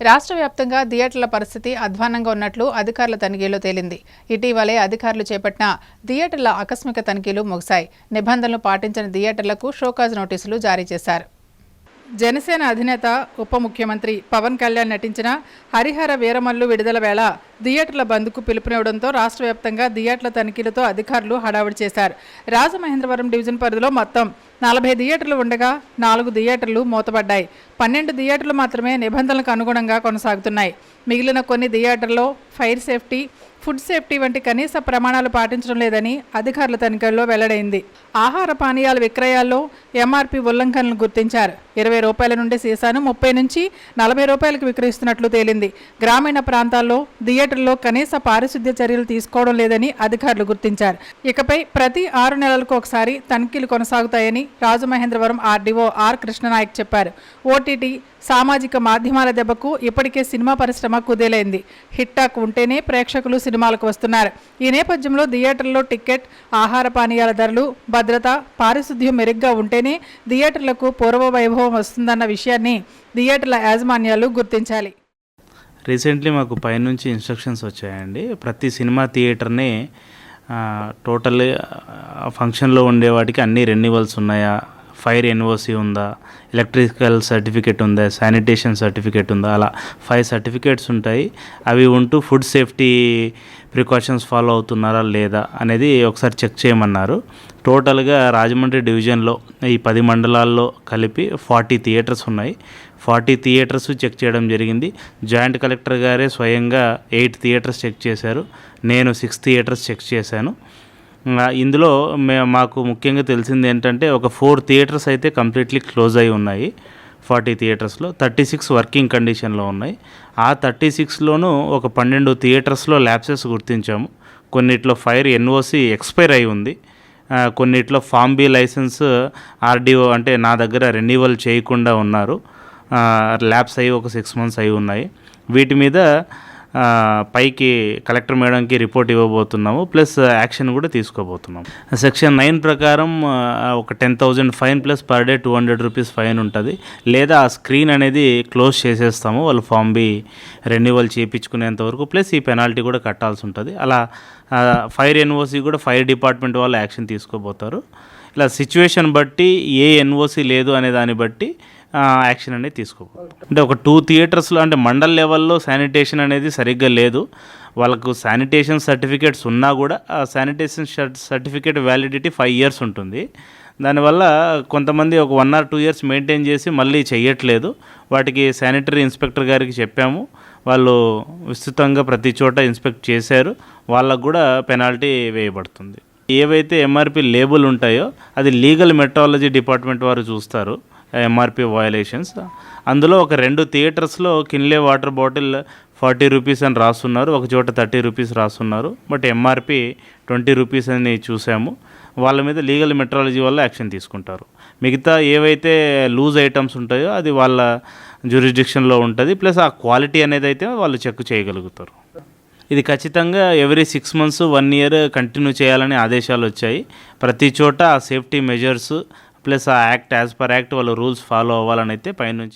రాష్ట్ర వ్యాప్తంగా థియేటర్ల పరిస్థితి అధ్వానంగా ఉన్నట్లు అధికారుల తనిఖీలో తేలింది. ఇటీవలే అధికారులు చేపట్టిన థియేటర్ల ఆకస్మిక తనిఖీలు ముగిశాయి. నిబంధనలు పాటించిన థియేటర్లకు షోకాజ్ నోటీసులు జారీ చేశారు. జనసేన అధినేత ఉప ముఖ్యమంత్రి పవన్ కళ్యాణ్ నటించిన హరిహర వీరమల్లు విడుదల వేళ థియేటర్ల బంద్కు పిలుపునివ్వడంతో రాష్ట్ర వ్యాప్తంగా థియేటర్ల తనిఖీలతో అధికారులు హడావుడి చేశారు. రాజమహేంద్రవరం డివిజన్ పరిధిలో మొత్తం నలభై థియేటర్లు ఉండగా నాలుగు థియేటర్లు మూతపడ్డాయి. పన్నెండు థియేటర్లు మాత్రమే నిబంధనలకు అనుగుణంగా కొనసాగుతున్నాయి. మిగిలిన కొన్ని థియేటర్లో ఫైర్ సేఫ్టీ ఫుడ్ సేఫ్టీ వంటి కనీస ప్రమాణాలు పాటించడం లేదని అధికారుల తనిఖీల్లో వెల్లడైంది. ఆహార పానీయాల విక్రయాల్లో ఎంఆర్పి ఉల్లంఘనలు గుర్తించారు. ఇరవై రూపాయల నుండి సీసాను ముప్పై నుంచి నలభై రూపాయలకు విక్రయిస్తున్నట్లు తేలింది. గ్రామీణ ప్రాంతాల్లో థియేటర్లో కనీస పారిశుద్ధ్య చర్యలు తీసుకోవడం లేదని అధికారులు గుర్తించారు. ఇకపై ప్రతి ఆరు నెలలకు ఒకసారి తనిఖీలు కొనసాగుతాయని రాజమహేంద్రవరం ఆర్డీఓ ఆర్ కృష్ణనాయక్ చెప్పారు. ఓటీటీ సామాజిక మాధ్యమాల దెబ్బకు ఇప్పటికే సినిమా పరిశ్రమ కుదేలైంది. హిట్టాక్ ఉంటేనే ప్రేక్షకులు సినిమాలకు వస్తున్నారు. ఈ నేపథ్యంలో థియేటర్లో టికెట్ ఆహార పానీయాల ధరలు భద్రత పారిశుద్ధ్యం మెరుగ్గా ఉంటేనే థియేటర్లకు పూర్వ వైభవం వస్తుందన్న విషయాన్ని థియేటర్ల యాజమాన్యాలు గుర్తించాలి. రీసెంట్లీ మాకు పైనుంచి ఇన్స్ట్రక్షన్స్ వచ్చాయండి. ప్రతి సినిమా థియేటర్ని టోటల్ ఫంక్షన్లో ఉండే వాటికి అన్ని రెన్యువల్స్ ఉన్నాయా? ఫైర్ ఎన్ఓసి ఉందా? ఎలక్ట్రికల్ సర్టిఫికేట్ ఉందా? శానిటేషన్ సర్టిఫికేట్ ఉందా? అలా ఫైవ్ సర్టిఫికేట్స్ ఉంటాయి. అవి ఉంటూ ఫుడ్ సేఫ్టీ ప్రికాషన్స్ ఫాలో అవుతున్నారా లేదా అనేది ఒకసారి చెక్ చేయమన్నారు. టోటల్గా రాజమండ్రి డివిజన్లో ఈ పది మండలాల్లో కలిపి ఫార్టీ థియేటర్స్ ఉన్నాయి. ఫార్టీ థియేటర్స్ చెక్ చేయడం జరిగింది. జాయింట్ కలెక్టర్ గారే స్వయంగా ఎయిట్ థియేటర్స్ చెక్ చేశారు. నేను సిక్స్ థియేటర్స్ చెక్ చేశాను. ఇందులో మే మాకు ముఖ్యంగా తెలిసింది ఏంటంటే ఒక ఫోర్ థియేటర్స్ అయితే కంప్లీట్లీ క్లోజ్ అయి ఉన్నాయి ఫార్టీ థియేటర్స్లో. థర్టీ సిక్స్ వర్కింగ్ కండిషన్లో ఉన్నాయి. ఆ థర్టీ సిక్స్లోనూ ఒక పన్నెండు థియేటర్స్లో ల్యాబ్సెస్ గుర్తించాము. కొన్నిట్లో ఫైర్ ఎన్ఓసి ఎక్స్పైర్ అయి ఉంది. కొన్నిట్లో ఫామ్ బి లైసెన్స్ ఆర్డీఓ అంటే నా దగ్గర రెన్యువల్ చేయకుండా ఉన్నారు. ల్యాబ్స్ అయ్యి ఒక సిక్స్ మంత్స్ అయి ఉన్నాయి. వీటి మీద పైకి కలెక్టర్ మేడంకి రిపోర్ట్ ఇవ్వబోతున్నాము ప్లస్ యాక్షన్ కూడా తీసుకోబోతున్నాము. సెక్షన్ నైన్ ప్రకారం ఒక ten thousand fine plus per day two hundred rupees fine ఉంటుంది. లేదా ఆ స్క్రీన్ అనేది క్లోజ్ చేసేస్తాము వాళ్ళు ఫామ్ బి రెన్యువల్ చేయించుకునేంత వరకు ప్లస్ ఈ పెనాల్టీ కూడా కట్టాల్సి ఉంటుంది. అలా ఫైర్ ఎన్ఓసి కూడా ఫైర్ డిపార్ట్మెంట్ వాళ్ళు యాక్షన్ తీసుకోబోతారు. ఇలా సిచ్యువేషన్ బట్టి ఏ ఎన్ఓసి లేదు అనే దాన్ని బట్టి యాక్షన్ అనేది తీసుకోబోతారు అంటే ఒక టూ థియేటర్స్లో అంటే మండల్ లెవెల్లో శానిటేషన్ అనేది సరిగ్గా లేదు. వాళ్ళకు శానిటేషన్ సర్టిఫికేట్స్ ఉన్నా కూడా ఆ sanitation certificate validity five years ఉంటుంది. దానివల్ల కొంతమంది ఒక one or two years maintain చేసి మళ్ళీ చెయ్యట్లేదు. వాటికి శానిటరీ ఇన్స్పెక్టర్ గారికి చెప్పాము. వాళ్ళు విస్తృతంగా ప్రతి చోట ఇన్స్పెక్ట్ చేశారు. వాళ్ళకు కూడా పెనాల్టీ వేయబడుతుంది. ఏవైతే ఎంఆర్పి లేబుల్ ఉంటాయో అది లీగల్ మెట్రాలజీ డిపార్ట్మెంట్ వారు చూస్తారు ఎంఆర్పి వయలేషన్స్ అందులో ఒక రెండు థియేటర్స్లో Kinley water bottle forty rupees అని రాస్తున్నారు ఒక చోట థర్టీ రూపీస్ రాస్తున్నారు బట్ ఎంఆర్పి ట్వంటీ రూపీస్ అని చూసాము. వాళ్ళ మీద లీగల్ మెట్రాలజీ వల్ల యాక్షన్ తీసుకుంటారు. మిగతా ఏవైతే లూజ్ ఐటమ్స్ ఉంటాయో అది వాళ్ళ జ్యూరిస్డిక్షన్లో ఉంటుంది. ప్లస్ ఆ క్వాలిటీ అనేది అయితే వాళ్ళు చెక్ చేయగలుగుతారు. ఇది ఖచ్చితంగా every six months one year continue చేయాలని ఆదేశాలు వచ్చాయి. ప్రతి చోట ఆ సేఫ్టీ మెజర్స్ ప్లస్ ఆ యాక్ట్ యాజ్ పర్ యాక్ట్ వాళ్ళ రూల్స్ ఫాలో అవ్వాలని అయితే పైనుంచి